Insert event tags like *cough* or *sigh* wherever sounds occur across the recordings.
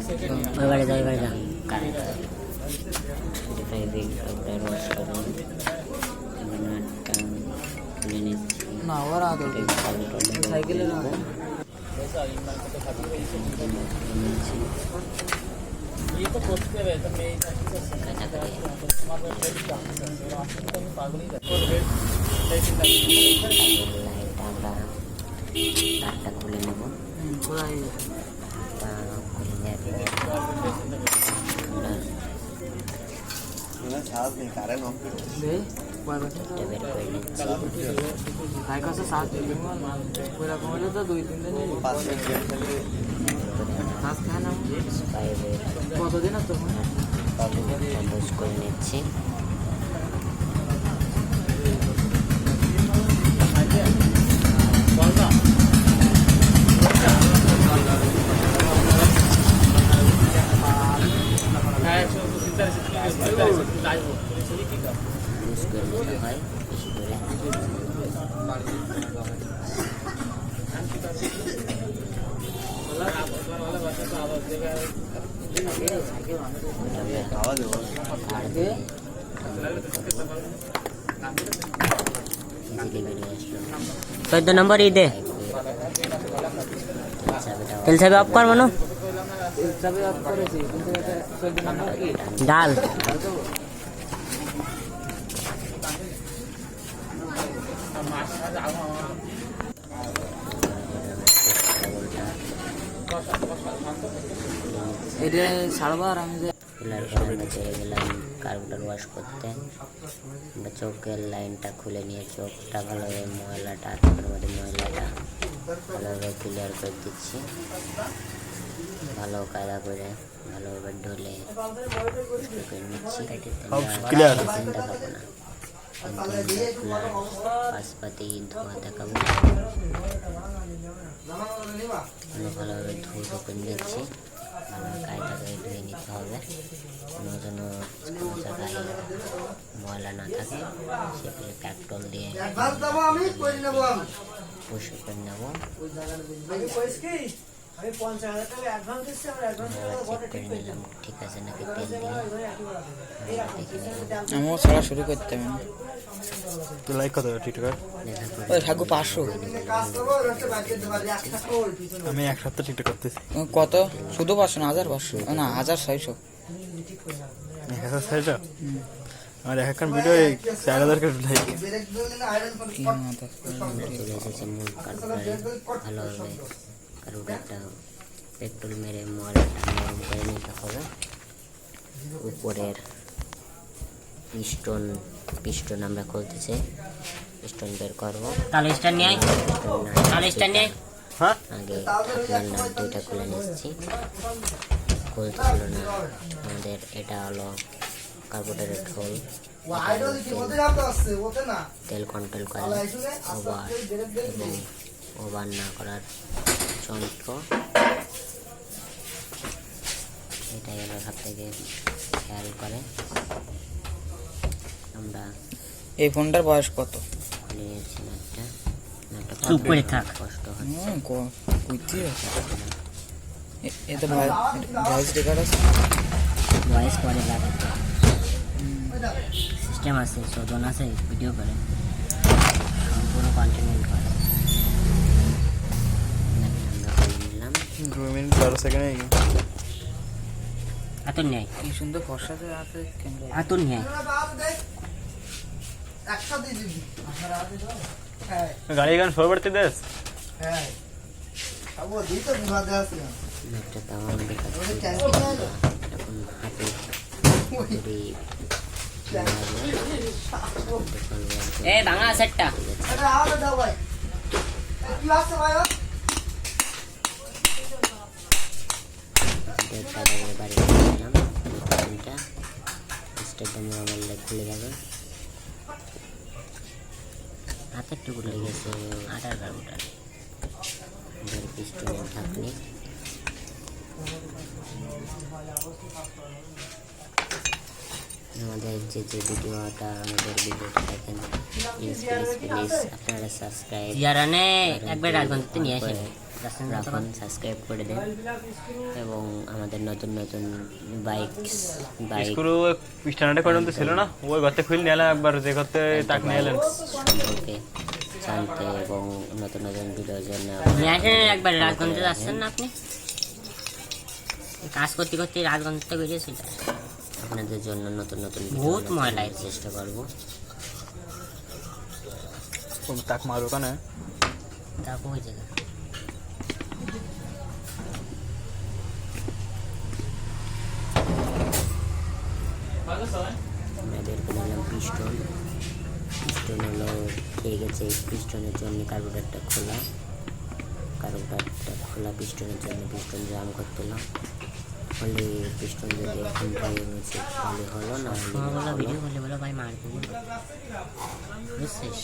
ওই বাড়ি যা ওই বাড়ি যা কারেন্ট না ওরা সাইকেলে না লাইট আমরা তারটা খুলে নেব হুম, কোথায় তা খুলে নেওয়ার পর আমরা কতদিন করে নিচ্ছি ইউজ করে নিতে হয় বেশি করে আগে চোদ্দ নম্বর ই দে তেল সাহেব অফ কর মনো হিসাবে অফ এটা সারবার আমি চলে গেলাম কার্বোটার ওয়াশ করতে। আমরা চোখের লাইনটা খুলে নিয়ে চোখটা ভালোভাবে ময়লাটা আটকের মধ্যে ময়লাটা ভালোভাবে ক্লিয়ার করে দিচ্ছি। ভালো কায়দা করে ভালোভাবে ঢলে করে নিচ্ছি। Clear. দেখাবো না। পাশপাতি ধোয়া দেখাবো ভালো ভালোভাবে ধুয়ে করে নিচ্ছি করে ধুয়ে নিতে হবে কোনো যেন কোনো জায়গায় ময়লা না থাকে সেগুলো ক্যাকটল দিয়ে পরিষ্কার করে নেব আমিও ছাড়া শুরু করতে হবে লাইক কত টিকটকার? ওই থাকব পাঁচশো। আমি এক সপ্তাহ টিকটক করতেছি। কত? শুধু পাঁচশো না হাজার পাঁচশো। না হাজার ছয়শো। এক হাজার ছয়শো? আমার এক একখান ভিডিও চার হাজার করে লাইক কি মাথা আমরা চলে এসেছি মূল কার্বোটারে ভালোভাবে কার্বোটারটা পেট্রোল মেরে ময়লাটা নরম করে নিতে হবে উপরের পিস্টন পিস্টন আমরা খুলতেছি। পিস্টন বের করব। তালিশটা নিয়ে আয়। তালিশটা নিয়ে হ্যাঁ? আগে ঠাকুরের নাম দুইটা খুলে নিচ্ছি। খুলতেছিল না। আমাদের এটা হলো কার্বোটারের খোল তেল কন্ট্রোল করে ওভার এবং ওভার না করার যন্ত্র। এটাই হলো সব থেকে খেয়াল করে। আমরা এই ফোনটার বয়স কত? নিয়েছি চুপ করে থাক। কষ্ট কইতে। এ- এতে ভয়েস রেকর্ড আছে? ভয়েস পরে লাগে সিস্টেম আছে শোধন আছে ভিডিও করে। সম্পূর্ণ কন্টিনিউ করে। দু মিনিট বারো সেকেন্ডে হাতুর নেয় কি সুন্দর ফর্সাতে আছে নেয় গাড়ি গান শোর বাড়তে দেশ নাটটা তাও আমাদের কাছে এখন হাতে এ বাংলা সেটটা। বাড়ি গেলাম তিনটা স্টেপ খুলে যাবে। হাতের টুকু লেগেছে আটার কার্বোটার পিস্টনের ঢাকনি। আমাদের যে যে ভিডিওটা আমাদের ভিডিওটা দেখেন প্লিজ প্লিজ প্লিজ আপনারা সাবস্ক্রাইব ইয়ারানে একবার রাজবন্ধুতে নিয়ে আসেন। রাখুন সাবস্ক্রাইব করে দেন এবং আমাদের নতুন নতুন বাইক বাইক স্ক্রু পিস্টানাটা পর্যন্ত ছিল না? ওই ঘরতে খুলে নিয়ে এলাম একবার যে ঘরতে তাক নিয়ে এলেন। সম্পর্কে জানতে এবং নতুন নতুন ভিডিওর জন্য নিয়ে আসেন একবার রাজগঞ্জে যাচ্ছেন না আপনি? কাজ করতে করতে রাজগঞ্জ থেকে বেরিয়েছিল আপনাদের জন্য নতুন নতুন বহুত ভিডিও ময়লা চেষ্টা করব। তাক মারবো কানে তারপর ওই জায়গা আমরা বের করে নিলাম পিস্টন পিস্টন হলো খেয়ে গেছে পিস্টনের জন্য কার্বোরেটরটা খোলা। কার্বোরেটরটা খোলা পিস্টনের জন্য পিস্টন জাম করতেলাম হলে পিস্টন যদি এখন ড্রাইভিং হয়েছে তাহলে হলো না হলে বলো ভিডিও করলে বলো ভাই মার দেবো। বুঝছিস?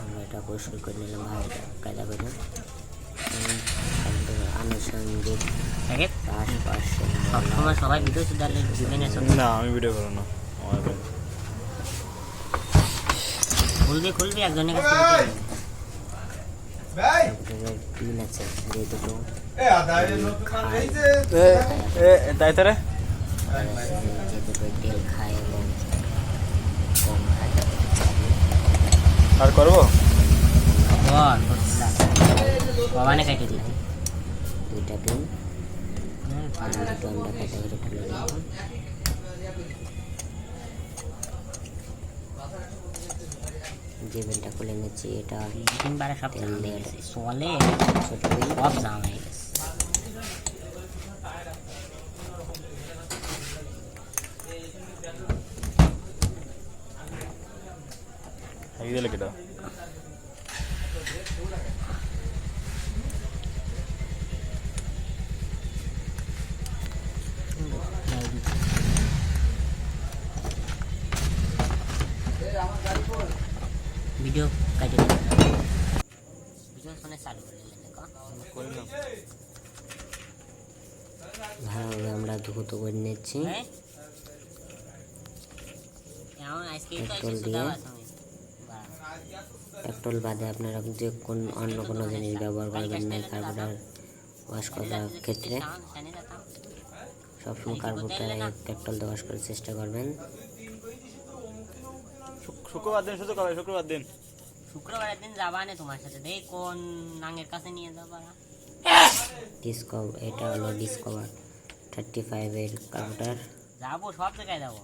আমরা এটা পরিষ্কার করে নিলাম ভাইটা কায়দা করে। আনুষঙ্গিক আরে আশপাশে সবসময় সবাই ভিডিও সঙ্গে না আমি ভিডিও করব না আমার ভাই। খুলবি খুলবি একজনের কাছে খুলবি। পিন আছে যে দুটো এ এ তাই তারে যে দুটো তেল খায় এবং আর করব ভবানে কেটে দুইটা পিন। দুটো আমরা কাটা করে খুলে নিলাম যে পিনটা খুলে নিচ্ছি এটা তিনবারে সব তেল দিয়ে চলে। ছোট সব জাম হয়ে গেছে কেটা ভিডিও কাটে দিলাম ভিডিও ফোনে চালু করে দিলেন দেখো ভালোভাবে আমরা ধুতো করে নিচ্ছি। হ্যাঁ? এমন আইসক্রিম তো পেট্রোল দিয়ে। পেট্রোল বাদে আপনারা যে কোন অন্য কোনো জিনিস ব্যবহার করবেন না কার্বোটার ওয়াশ করার ক্ষেত্রে। সবসময় কার্বোটারে পেট্রোল দিয়ে ওয়াশ করার চেষ্টা করবেন। শুক্রবার দিন শুধু কবে শুক্রবার দিন। শুক্রবারের দিন যাবা না তোমার সাথে দেখ কোন নাঙের কাছে নিয়ে যাবা ডিসকভার এটা হলো ডিসকভার থার্টি ফাইভের কার্বোটার যাব সব জায়গায় যাব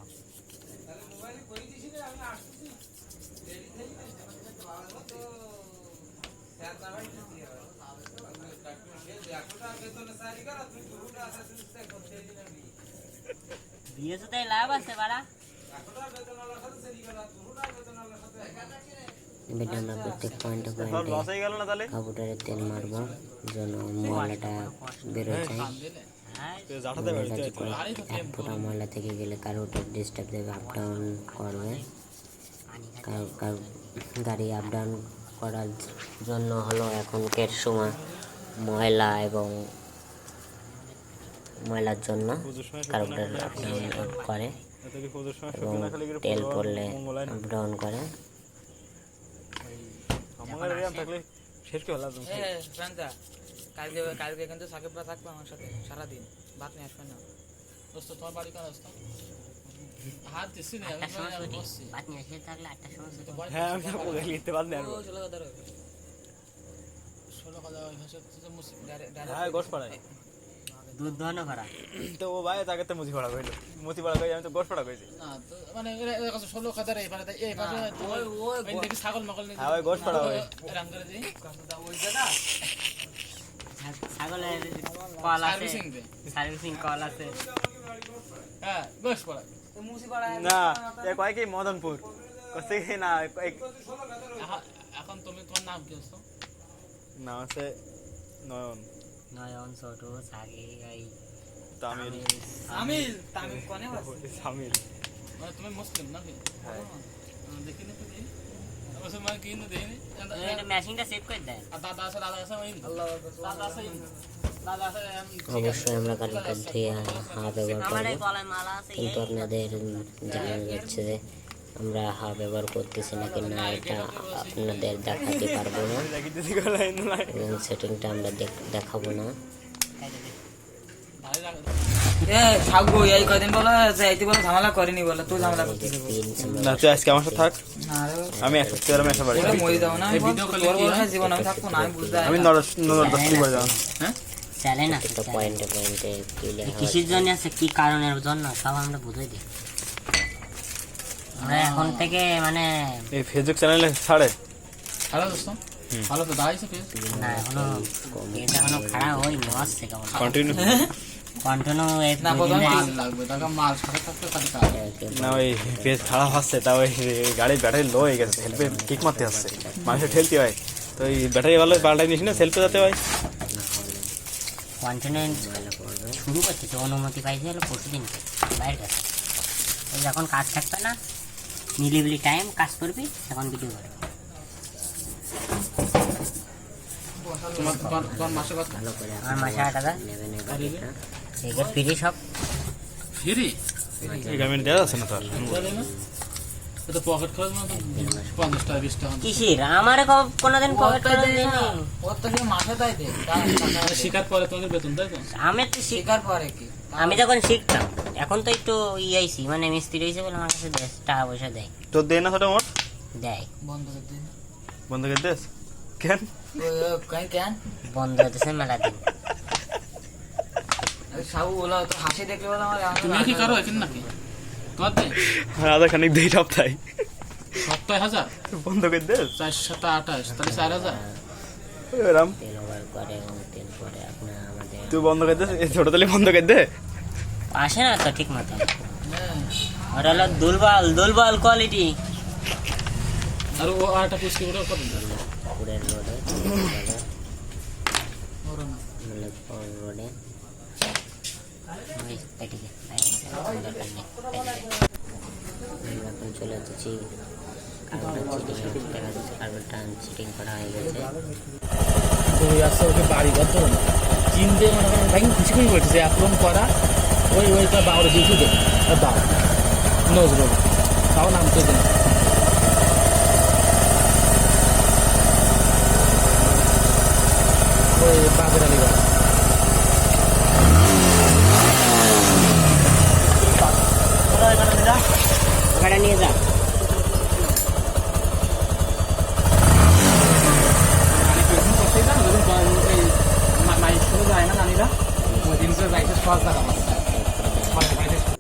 দিয়েছ তাই লাভ আছে বাড়া এবারে আমরা প্রত্যেক পয়েন্টে পয়েন্টে কার্বোটারে তেল মারবো যেন ময়লাটা বেরোয় যায়। ময়লাটা যে কোনো এক ফোঁটা ময়লা থেকে গেলে কার্বোটার ডিস্টার্ব দেবে আপ ডাউন করবে। কার- কার- গাড়ি আপ ডাউন করার জন্য হলো এখনকার সময় ময়লা এবং ময়লার জন্য কার্বোটার আপ ডাউন করে। এবং তেল পড়লে আপ ডাউন করে। থাকলে শেষ কি হলো একদম? এ, কালকে কালকে কিন্তু সাকিবরা থাকবে আমার সাথে সারাদিন। ভাত নিয়ে আসবে না। আটটার সময় ছুটি। বাদ নিয়ে এসে থাকলে আটটার সময় হ্যাঁ আমি যাব লিখতে পারলে আনব ও, চলো কথা হ্যাঁ গোস পাড়ায়। দুধ দহন করা। তো ও ভাই তাকে তো মুচি পাড়া কইলো। মুচি পাড়া কই আমি তো গোস পাড়া কইছি। মানে এরা- এরা কাছে ষোলো খাতার এই পারে এই পাশে ওই ওই দেখি ছাগল মাগল নেই। হ্যাঁ ওই গোস পাড়া ওই। এরাম করে দিই। ছা- ছাগলের কল আছে। সার্ভিসিং কল আছে। হ্যাঁ পড়া না এ কয় কি মদনপুর? কইছে কি না এখন- এখন তুমি তোমার নাম কি হচ্ছে? না আছে নয়ন। নয়ন ছোট সাগি এই তামিল। আমি তামিল। কোনে আছে তামিল। মানে তুমি মুসলিম নাকি? হ্যাঁ। দেখি। না তুমি মুসলমান কি না দেখিনি। এটা মেশিনটা সেভ করে দেন। দাদা আছে দাদা আছে ওই। দাদা আছে দাদা আছে এম, অবশ্যই আমরা কার্বোটার ধুয়ে হাত ব্যবহার করব। গলায় মালা আছে কিন্তু আপনাদের জানানো যাচ্ছে যে আমরা হাওয়া ব্যবহার করতেছি নাকি? না এটা আপনাদের দেখাতে পারব না। এবং সেটিংটা আমরা দেখাবো না। আমি কিসের জন্য আছে কি কারণের জন্য? সব আমরা বুঝাই দিই। আমরা এখন থেকে মানে এই ফেসবুক চ্যানেলে ছাড়ে? হ্যালো দোস্ত। ভালো তো দাঁড়াইছে পেজ না এখনও এটা এখনও খারাপ হয়নি আসছে কেমন? কন্টিনিউ কন্টিনিউ *laughs* না, দুই মাল লাগবে টাকা মাল সাথে থাকতে তাহলে না ওই পেজ খারাপ হচ্ছে তা ওই গাড়ির ব্যাটারি লো হয়ে গেছে সেলফে কিক মারতে হচ্ছে। মানুষের ঠেলতে হয়? তো ওই ব্যাটারি ভালো পাল্টাই নিস না সেলফে যেতে হয়। কন্টিনিউ শুরু করছে তো অনুমতি পাইছে হলো পরশু দিন বাইরের কাছে ওই যখন কাজ থাকবে না নিলিবিলি টাইম কাজ করবি তখন ভিডিও করবি আমার মাসে আট হাজার। ফ্রি সব। ফ্রি দেওয়া আছে না তার আমি যখন শিখতাম এখন তো একটু ইআইসি মানে মিস্ত্রি হয়েছে বলে আমার কাছে দেয় টাকা পয়সা দেয়। তোর দেয় না সেটা মোট দেয়। বন্ধ করে দিন বন্ধ করে দেস কেন কেন কেন? বন্ধ হতেছে মেলা দিন। সাবু বলো তো হাসি দেখলে বলো আমার তুমি কি করো এখন নাকি? তোমার দেয় আধা খানিক দেই সপ্তাহে। সপ্তাহে হাজার? বন্ধ করে দেস চার সাতটা আঠাশ তাহলে চার হাজার। রাম। তেল ওভার করে এবং তেল পরে আপনার আমাদের তুই বন্ধ করে দে ছোট তালি বন্ধ করে দে আসে না তো ঠিক মতো? হ্যাঁ। ওটা হলো দুর্বল দুর্বল কোয়ালিটি আর ও আরেকটা পুষ্টি করে কত পুরের রোডে ওরা না মল্লিকপুর রোডে। ওই পেটিকে দরকার নেই আমরা এখন চলে এসেছি। কার্বনটা চিটিং দেখা যাচ্ছে কার্বনটা চিটিং করা হয়ে গেছে। ওই আসছে ওকে বাড়ি কত? চিনতে মনে করেন ভাই কিছু করে বলছে আক্রমণ করা। ওই ওইটা বাউরে দিয়েছি দে বাউ নজরুল তাও নামতে দেন ওই বাগের আলিবাগ ওখানে নিয়ে যা মাইক যায় না জানি না ওই দিনকে যাইতে সহজ টাকা